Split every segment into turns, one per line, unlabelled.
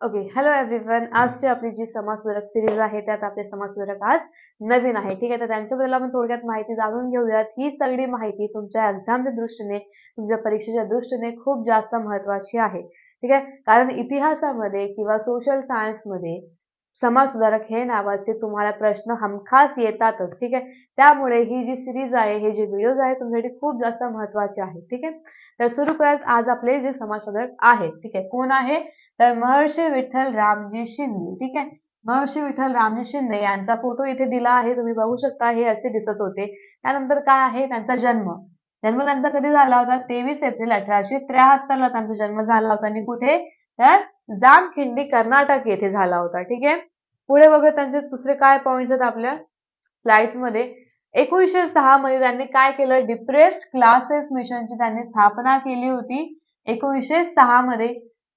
Okay hello everyone आजची आपली जी समाजसुधारक सिरीज आहे त्यात आपले समाजसुधारक आज नवीन आहे. ठीक आहे तर त्यांच्याबद्दल आपण थोडक्यात माहिती जाणून घेऊयात. ही सगळी माहिती तुमच्या एक्झामच्या दृष्टीने तुमच्या परीक्षेच्या दृष्टीने खूप जास्त महत्वाची आहे. ठीक आहे? कारण इतिहासामध्ये किंवा सोशल सायन्समध्ये समाजसुधारक हे नावाचे तुम्हाला प्रश्न हमखास येतातच. ठीक आहे? त्यामुळे ही जी सिरीज आहे हे जे व्हिडिओज आहे तुमच्यासाठी खूप जास्त महत्त्वाचे आहे. ठीक आहे? तर सुरू करूयात. आज आपले जे समाजसुधारक आहेत ठीक आहे? कोण आहे? तर महर्षी विठ्ठल रामजी शिंदे ठीक आहे? महर्षी विठ्ठल रामजी शिंदे यांचा फोटो इथे दिला आहे. तुम्ही बघू शकता हे असे दिसत होते. त्यानंतर काय आहे? त्यांचा जन्म. जन्म त्यांचा कधी झाला होता? तेवीस एप्रिल अठराशे त्र्याहत्तर ला त्यांचा जन्म झाला होता. आणि कुठे? तर जामखिंडी कर्नाटक येथे झाला होता. ठीक आहे? पुढे बघत त्यांचे दुसरे काय पॉइंट्स आहेत आपल्या स्लाइड्समध्ये. एकोणीसशे सहा मध्ये त्यांनी काय केलं? डिप्रेस्ड क्लासेस मिशनची त्यांनी स्थापना केली होती. एकोणीसशे सहा मध्ये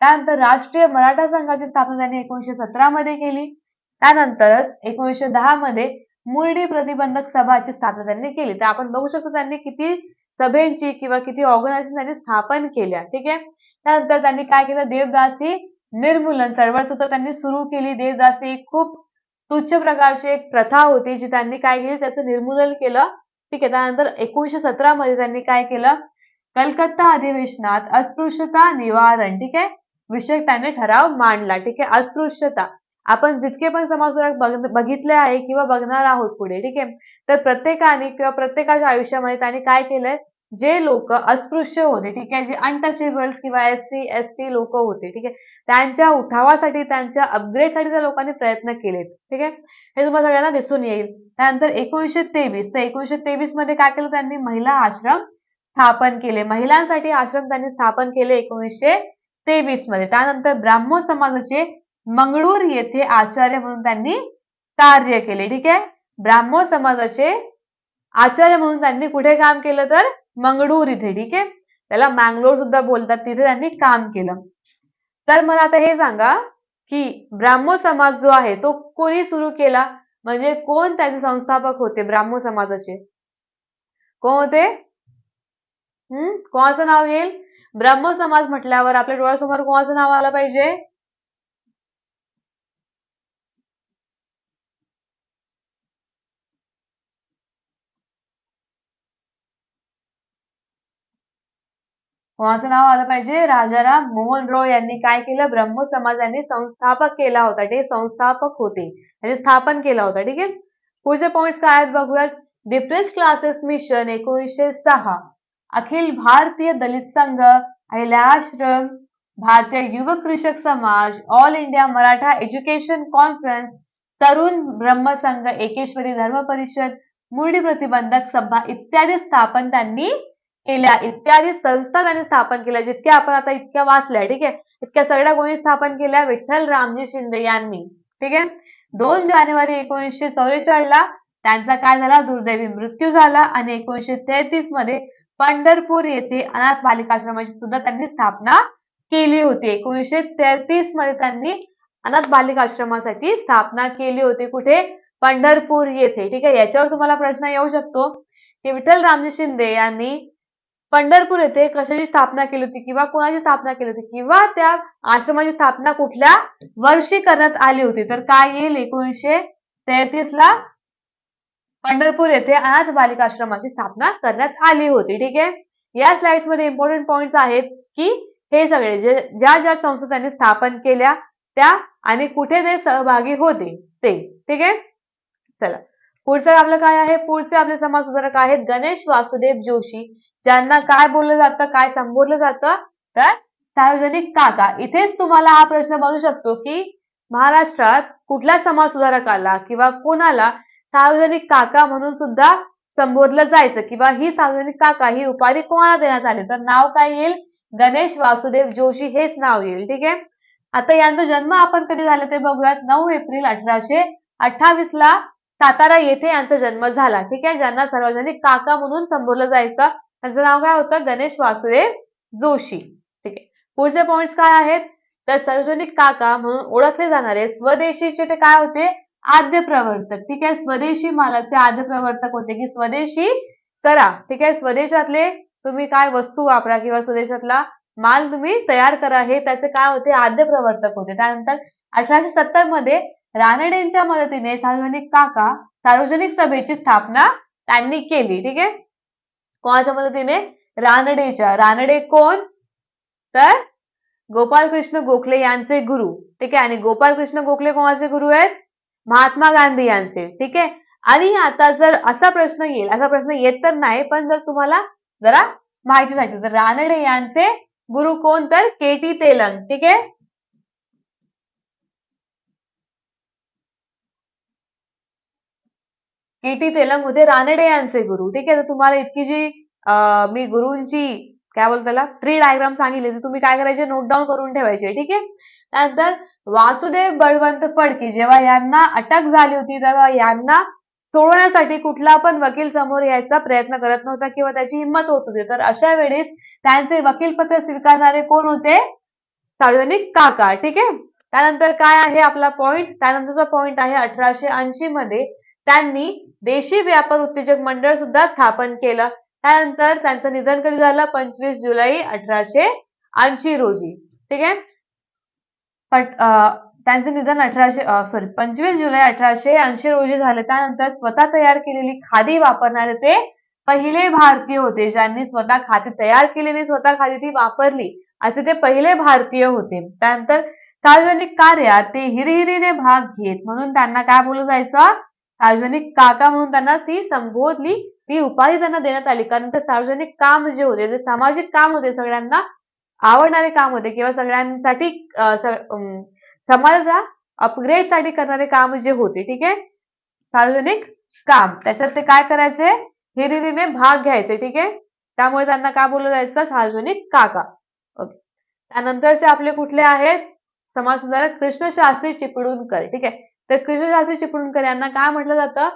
त्यानंतर राष्ट्रीय मराठा संघाची स्थापना त्यांनी एकोणीसशे सतरा मध्ये केली. त्यानंतरच एकोणीसशे दहा मध्ये मुरडी प्रतिबंधक सभाची स्थापना त्यांनी केली. तर आपण बघू शकतो त्यांनी किती सभेची किंवा किती ऑर्गनायझेशन त्यांनी स्थापन केल्या. ठीक आहे? त्यानंतर त्यांनी काय केलं? देवदासी निर्मूलन चळवळ सुद्धा त्यांनी सुरू केली. देवदासी खूप तुच्छ प्रकारची एक प्रथा होती जी त्यांनी काय केली? त्याचं निर्मूलन केलं. ठीक आहे? त्यानंतर एकोणीशे सतरा मध्ये त्यांनी काय केलं? कलकत्ता अधिवेशनात अस्पृश्यता निवारण. ठीक आहे? विषय त्याने ठराव मांडला. ठीक आहे? अस्पृश्यता. आपण जितके पण समाजसुधारक बघितले आहे किंवा बघणार आहोत पुढे ठीक आहे? तर प्रत्येकाने किंवा प्रत्येकाच्या आयुष्यामध्ये त्यांनी काय केलंय? जे लोक अस्पृश्य होते ठीक आहे? जे अनटचेबल्स किंवा एस सी एस टी लोक होते ठीक आहे? त्यांच्या उठावासाठी त्यांच्या अपग्रेडसाठी त्या लोकांनी प्रयत्न केलेत ठीक आहे? हे तुम्हाला सगळ्यांना दिसून येईल. त्यानंतर एकोणीसशे तेवीस. तर एकोणीसशे तेवीसमध्ये काय केलं त्यांनी? महिला आश्रम स्थापन केले. महिलांसाठी आश्रम त्यांनी स्थापन केले एकोणीसशे तेवीसमध्ये त्यानंतर ब्राह्मो समाजाचे मंगळूर येथे आचार्य म्हणून त्यांनी कार्य केले. ठीक आहे? ब्राह्मण समाजाचे आचार्य म्हणून त्यांनी कुठे काम केलं तर? मंगळूर इथे. ठीक आहे? त्याला मँगलोर सुद्धा बोलतात. तिथे त्यांनी काम केलं. तर मला आता हे सांगा की ब्राह्मो समाज जो आहे तो कोणी सुरू केला? म्हणजे कोण त्याचे संस्थापक होते ब्राह्मण समाजाचे? कोण होते? हम्म कोणाचं नाव येईल? ब्रह्म समाज म्हटल्यावर आपल्या डोळ्यासमोर कोणाचं नाव आलं पाहिजे? कोणाचं नाव आलं पाहिजे? राजाराम मोहन रॉय यांनी काय केलं? ब्रह्म यांनी संस्थापक केला होता. ते संस्थापक होते. यांनी स्थापन केला होता. ठीक आहे? पुढचे पॉइंट काय आहेत बघूयात. डिफरन्स क्लासेस मिशन एकोणीसशे सहा. अखिल भारतीय दलित संघ आश्रम भारतीय युवक कृषक समाज all India Maratha education conference तरुण ब्रह्मसंघ एकेश्वरी धर्म परिषद मुरडी प्रतिबंधक सभा इत्यादी स्थापन त्यांनी केल्या. इत्यादी संस्था त्यांनी स्थापन केल्या. जितक्या आपण आता इतक्या वाचल्या ठीक आहे? इतक्या सगळ्या कोणी स्थापन केल्या विठ्ठल रामजी शिंदे यांनी ठीक आहे? दोन जानेवारी एकोणीसशे चौवेचाळीस ला त्यांचा काय झाला? दुर्दैवी मृत्यू झाला आणि एकोणीसशे तेहतीसमध्ये पंढरपूर येथे अनाथ बालिकाश्रमाची सुद्धा त्यांनी स्थापना केली होती. एकोणीसशे तेहतीसमध्ये त्यांनी अनाथ बालिकाश्रमासाठी स्थापना केली होती. कुठे? पंढरपूर येथे. ठीक आहे? याच्यावर तुम्हाला प्रश्न येऊ शकतो. की विठ्ठल रामजी शिंदे यांनी पंढरपूर येथे कशाची स्थापना केली होती किंवा कोणाची स्थापना केली होती किंवा त्या आश्रमाची स्थापना कुठल्या वर्षी करण्यात आली होती? तर काय येईल? एकोणीसशे तेहतीस ला पंढरपूर येथे अनाथ बालिका आश्रमाची स्थापना करण्यात आली होती. ठीक आहे? या स्लाइड्समध्ये इम्पॉर्टंट पॉइंट्स आहेत की हे सगळे जे ज्या ज्या संस्था त्यांनी स्थापन केल्या त्या आणि कुठे ते सहभागी होते ते. ठीक आहे? चला. पुढचं आपलं काय आहे? पुढचे आपले समाज सुधारक आहेत गणेश वासुदेव जोशी. ज्यांना काय बोललं जातं काय संबोधलं जातं? तर सार्वजनिक काका. इथेच तुम्हाला हा प्रश्न बनू शकतो की महाराष्ट्रात कुठल्या समाज सुधारकाला किंवा कोणाला सार्वजनिक काका म्हणून सुद्धा संबोधलं जायचं. किंवा ही सार्वजनिक काका ही उपाधी कोणाला देण्यात आली? तर नाव काय येईल? गणेश वासुदेव जोशी हेच नाव येईल. ठीक आहे? आता यांचा जन्म आपण कधी झाला ते बघूयात. नऊ एप्रिल अठराशे अठ्ठावीस ला सातारा येथे यांचा जन्म झाला. ठीक आहे? ज्यांना सार्वजनिक काका म्हणून संबोधलं जायचं. त्यांचं नाव काय होतं? गणेश वासुदेव जोशी. ठीक आहे? पुढचे पॉइंट्स काय आहेत? तर सार्वजनिक काका म्हणून ओळखले जाणारे स्वदेशीचे ते काय होते? आद्य प्रवर्तक. ठीक आहे? स्वदेशी मालाचे आद्य प्रवर्तक होते की स्वदेशी करा. ठीक आहे? स्वदेशातले तुम्ही काय वस्तू वापरा किंवा स्वदेशातला माल तुम्ही तयार करा हे त्याचे काय होते? आद्य प्रवर्तक होते. त्यानंतर अठराशे सत्तरमध्ये रानडेंच्या मदतीने सार्वजनिक काका सार्वजनिक सभेची स्थापना त्यांनी केली. ठीक आहे? कोणाच्या मदतीने? रानडेच्या. रानडे कोण? तर गोपालकृष्ण गोखले यांचे गुरु. ठीक आहे? आणि गोपालकृष्ण गोखले कोणाचे गुरु आहेत? महात्मा गांधी यांचे ठीक आहे? आणि आता जर असा प्रश्न येईल असा प्रश्न येत तर नाही पण जर तुम्हाला जरा माहितीसाठी तर रानडे यांचे गुरु कोण तर? के टी तेलंग ठीक आहे? के टी तेलंग होते रानडे यांचे गुरु ठीक आहे? तर तुम्हाला इतकी जी अं, मी गुरुंची काय बोलतो त्याला ट्री डायग्राम सांगितली तर तुम्ही काय करायचे? नोट डाऊन करून ठेवायचे ठीक आहे? त्यानंतर वासुदेव बळवंत फडके जेव्हा यांना अटक झाली होती तेव्हा यांना सोडवण्यासाठी कुठला पण वकील समोर यायचा प्रयत्न करत नव्हता किंवा त्याची हिंमत होत होती. तर अशा वेळेस त्यांचे वकीलपत्र स्वीकारणारे कोण होते? सार्वजनिक काका. ठीक आहे? त्यानंतर काय आहे आपला पॉइंट त्यानंतरचा पॉइंट आहे अठराशे ऐंशी मध्ये त्यांनी देशी व्यापार उत्तेजक मंडळ सुद्धा स्थापन केलं. त्यानंतर त्यांचं निधन कधी झालं? पंचवीस जुलै अठराशे ऐंशी रोजी. ठीक आहे? पट त्यांचे त्यांचं निधन अठराशे सॉरी पंचवीस जुलै अठराशे ऐंशी रोजी झाले. त्यानंतर स्वतः तयार केलेली खादी वापरणारे ते पहिले भारतीय होते ज्यांनी स्वतः खादी तयार केलेली स्वतः खादी ती वापरली असे ते पहिले भारतीय होते. त्यानंतर सार्वजनिक कार्यात ते हिरहिरीने भाग घेत म्हणून त्यांना काय बोललं जायचं? सार्वजनिक काका म्हणून त्यांना ती संबोधली ती उपाधी त्यांना देण्यात आली. कारण ते सार्वजनिक काम जे होते जे सामाजिक काम होते सगळ्यांना आवडणारे काम होते किंवा सगळ्यांसाठी अं, समाजाच्या अपग्रेडसाठी करणारे काम जे होते ठीक आहे? सार्वजनिक काम. त्याच्यात ते काय करायचे? हिरिरीने भाग घ्यायचे ठीक आहे? त्यामुळे त्यांना काय बोललं जायचं? सार्वजनिक काका. ओके. त्यानंतरचे आपले कुठले आहेत? समाजसुधारक कृष्णशास्त्री चिपळूणकर ठीक आहे? तर कृष्णशास्त्री चिपळूणकर यांना काय म्हटलं जातं?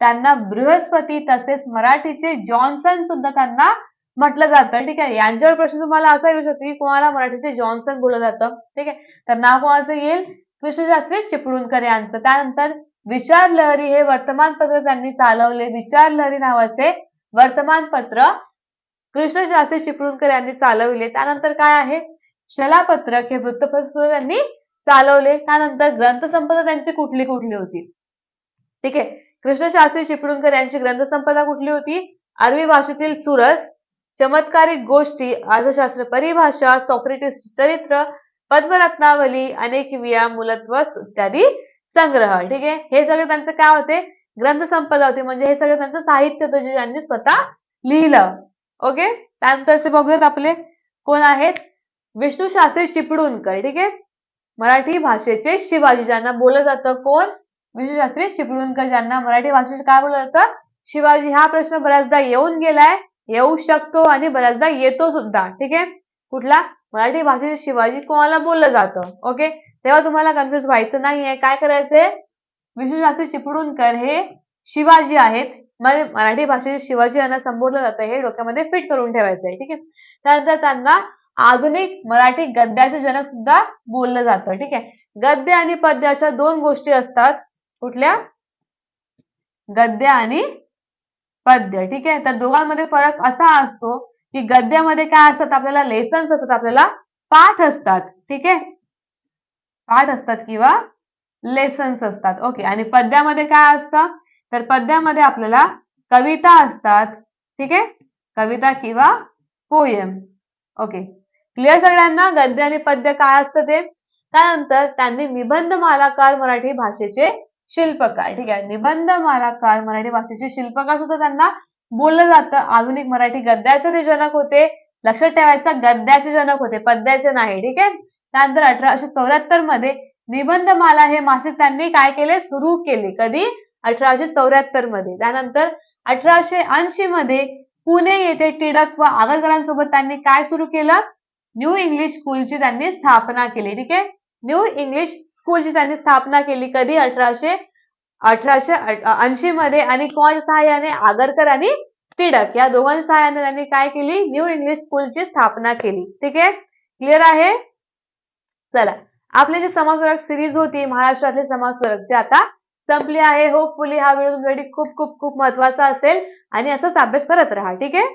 त्यांना बृहस्पती तसेच मराठीचे जॉन्सन सुद्धा त्यांना म्हटलं जातं ठीक आहे? यांच्यावर प्रश्न तुम्हाला असा येऊ शकतो की कोणाला मराठीचे जॉन्सन बोललं जातं ठीक आहे? तर नाव कोणाचं येईल? कृष्णशास्त्री चिपळूणकर यांचं. त्यानंतर विचार लहरी हे वर्तमानपत्र त्यांनी चालवले. विचार लहरी नावाचे वर्तमानपत्र कृष्णशास्त्री चिपळूणकर यांनी चालवले. त्यानंतर काय आहे? शलापत्रक हे वृत्तपत्र त्यांनी चालवले. त्यानंतर ग्रंथसंपदा त्यांची कुठली कुठली होती? ठीक आहे? कृष्णशास्त्री चिपळूणकर यांची ग्रंथसंपदा कुठली होती? अरबी भाषेतील सुरस चमत्कारिक गोष्टी अर्थशास्त्र परिभाषा सॉक्रेटिस चरित्र पद्मरत्नावली अनेक विया मूलत्व इत्यादी संग्रह. ठीक आहे? हे सगळे त्यांचं काय होते? ग्रंथ संपदा होती. म्हणजे हे सगळं त्यांचं साहित्य होतं जे त्यांनी स्वतः लिहिलं. ओके? त्यानंतरचे बघूयात आपले. कोण आहेत? विष्णुशास्त्री चिपळूणकर. ठीक आहे? मराठी भाषेचे शिवाजी ज्यांना बोललं जातं कोण? विष्णुशास्त्री चिपळूणकर ज्यांना मराठी भाषेचे काय बोललं जातं? शिवाजी हा प्रश्न बऱ्याचदा येऊन गेलाय. येऊ शकतो आणि बऱ्याचदा येतो सुद्धा. ठीक आहे? कुठला? मराठी भाषेचे शिवाजी कोणाला बोललं जातं? ओके? तेव्हा तुम्हाला कन्फ्युज व्हायचं नाहीये. काय करायचंय? विष्णुशास्त्री चिपळूणकर हे शिवाजी आहेत. म्हणजे मराठी भाषेचे शिवाजी यांना संबोधलं जातं. हे डोक्यामध्ये फिट करून ठेवायचं आहे ठीक आहे? त्यानंतर त्यांना आधुनिक मराठी गद्याचे जनक सुद्धा बोललं जातं. ठीक आहे? गद्य आणि पद्य अशा दोन गोष्टी असतात. कुठल्या? गद्य आणि पद्य ठीक आहे? तर दोघांमध्ये फरक असा असतो की गद्यामध्ये काय असतात आपल्याला? लेसन्स असतात आपल्याला पाठ असतात ठीक आहे? पाठ असतात किंवा लेसन्स असतात ओके आणि पद्यामध्ये काय असतं? तर पद्यामध्ये आपल्याला कविता असतात ठीक आहे? कविता किंवा पोयम ओके क्लिअर सगळ्यांना? गद्य आणि पद्य काय असतं ते? त्यानंतर त्यांनी निबंध मालाकार मराठी भाषेचे शिल्पकार. ठीक आहे. निबंध मालाकार मराठी भाषेचे शिल्पकार सुद्धा त्यांना बोललं जातं. आधुनिक मराठी गद्याचे ते जनक होते. लक्षात ठेवायचं गद्याचे जनक होते पद्याचे नाही. ठीक आहे? त्यानंतर अठराशे चौऱ्याहत्तरमध्ये निबंधमाला हे मासिक त्यांनी काय केले? सुरू केले. कधी? अठराशे चौऱ्याहत्तरमध्ये. त्यानंतर अठराशे ऐंशी मध्ये पुणे येथे टिळक व आगरकरांसोबत त्यांनी काय सुरू केलं? न्यू इंग्लिश स्कूलची त्यांनी स्थापना केली. ठीक आहे? न्यू इंग्लिश स्कूलची त्यांनी स्थापना केली कधी? अठराशे अठराशे ऐंशी मध्ये. आणि कोणाच्या सहाय्याने? आगरकर आणि टिळक. या दोघांच्या सहाय्याने त्यांनी काय केली? न्यू इंग्लिश स्कूलची स्थापना केली. ठीक आहे? क्लिअर आहे? चला. आपली जी समाजसुधारक सिरीज होती महाराष्ट्रातले समाजसुधारक जे आता संपली आहे. होपफुली हा व्हिडिओ तुमच्यासाठी खूप खूप खूप महत्त्वाचा असेल. आणि असंच अभ्यास करत राहा. ठीक आहे?